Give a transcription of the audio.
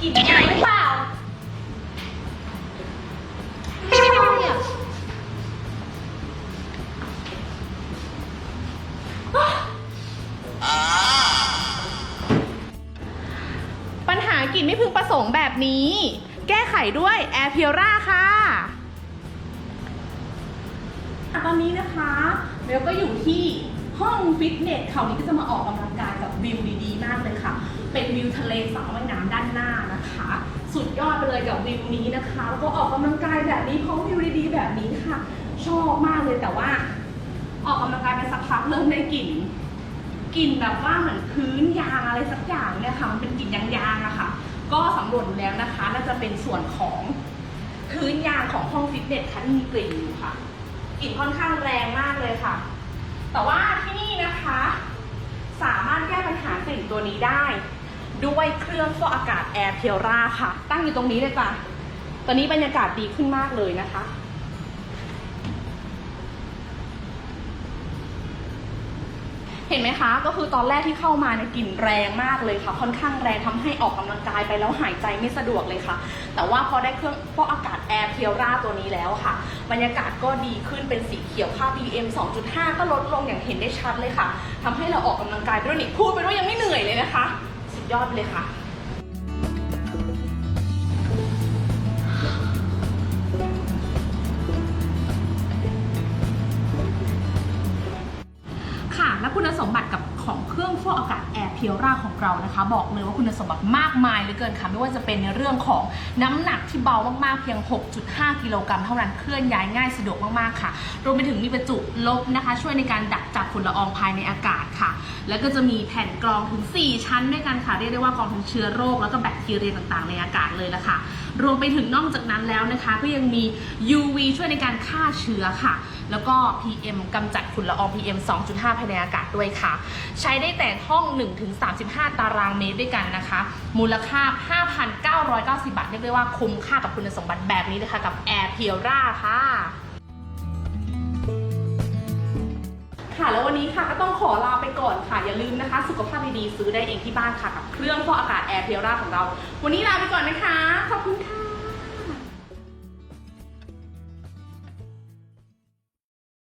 กลิ่นหรือเปล่าไม่ใช่อะปัญหากลิ่นไม่พึงประสงค์แบบนี้ แก้ไขด้วยแอร์เพียร่าค่ะ ตอนนี้นะคะเบลก็อยู่ที่ ห้องฟิตเนสเขานี้ก็จะมาออกกำลังกายกับวิวดีๆ มากเลยค่ะ เป็นวิวทะเลสาว่ายน้ำด้านหน้านะคะ สุดยอดไปเลยกับวิวนี้นะคะ แล้วก็ออกกำลังกายแบบนี้พร้อมวิวดีๆ แบบนี้ค่ะ ชอบมากเลยแต่ว่า ออกกำลังกายไปสักพักเริ่มได้กลิ่นกลิ่นแบบว่าเหมือนพื้นยางอะไรสักอย่างเนี่ยค่ะ มันเป็นกลิ่นยางๆอะค่ะ ก็สำรวจดูแล้วนะคะ น่าจะเป็นส่วนของพื้นยางของห้องฟิตเนสค่ะที่มีกลิ่นอยู่ค่ะ กลิ่นค่อนข้างแรงมากเลยค่ะ แต่ว่าที่นี่นะคะ สามารถแก้ปัญหาก ลิ่นตัวนี้ได้ ด้วยเครื่องฟอกอากาศแอร์เพียร่าค่ะ ตั้งอยู่ตรงนี้เลยจ้ะตอนนี้บรรยากาศดีขึ้นมากเลยนะคะ เห็นไหมคะ ก็คือตอนแรกที่เข้ามาเนี่ยกลิ่นแรงมากเลยค่ะ ค่อนข้างแรงทำให้ออกกำลังกายไปแล้วหายใจไม่สะดวกเลยค่ะ แต่ว่าพอได้เครื่องฟอกอากาศแอร์เพียร่าตัวนี้แล้วค่ะ บรรยากาศก็ดีขึ้นเป็นสีเขียวค่า PM 2.5 ก็ลดลงอย่างเห็นได้ชัดเลยค่ะทำให้เราออกกำลังกายไปด้วยนี่พูดไปด้วยยังไม่เหนื่อยเลยนะคะ สุดยอดเลยค่ะ สมบัติกับของเครื่องฟอกอากาศแอร์เพียร่าของเรานะคะ บอกเลยว่าคุณสมบัติมากมายเหลือเกินค่ะ ไม่ว่าจะเป็นในเรื่องของน้ำหนักที่เบามากๆเพียง 6.5 กิโลกรัมเท่านั้นเคลื่อนย้ายง่ายสะดวกมากๆค่ะ รวมไปถึงมีประจุลบนะคะ ช่วยในการดักจับฝุ่นละอองภายในอากาศค่ะ แล้วก็จะมีแผ่นกรองถึง 4 ชั้นด้วยกันค่ะเรียกได้ว่ากรองทั้งเชื้อโรคแล้วก็แบคทีเรียต่างๆ ในอากาศเลยละค่ะ รวมไปถึงนอกจากนั้นแล้วนะคะ ก็ยังมี UV ช่วยในการฆ่าเชื้อค่ะ แล้วก็ PM กำจัดฝุ่นละออง PM 2.5 ภายในอากาศด้วยค่ะ ใช้ได้แต่ห้อง 1-35 ตารางเมตรด้วยกันนะคะ มูลค่า 5,990 บาท เรียกได้ว่าคุ้มค่ากับคุณสมบัติแบบนี้เลยค่ะกับ Air p i e r a ค่ะค่ะแล้ววันนี้ค่ะก็ต้องขอลาไปก่อนค่ะ อย่าลืมนะคะ สุขภาพดีๆซื้อได้เองที่บ้านค่ะ กับเครื่องฟอกอากาศ Air p i e r a ของเรา วันนี้ลาไปก่อนนะคะ ขอบคุณค่ะ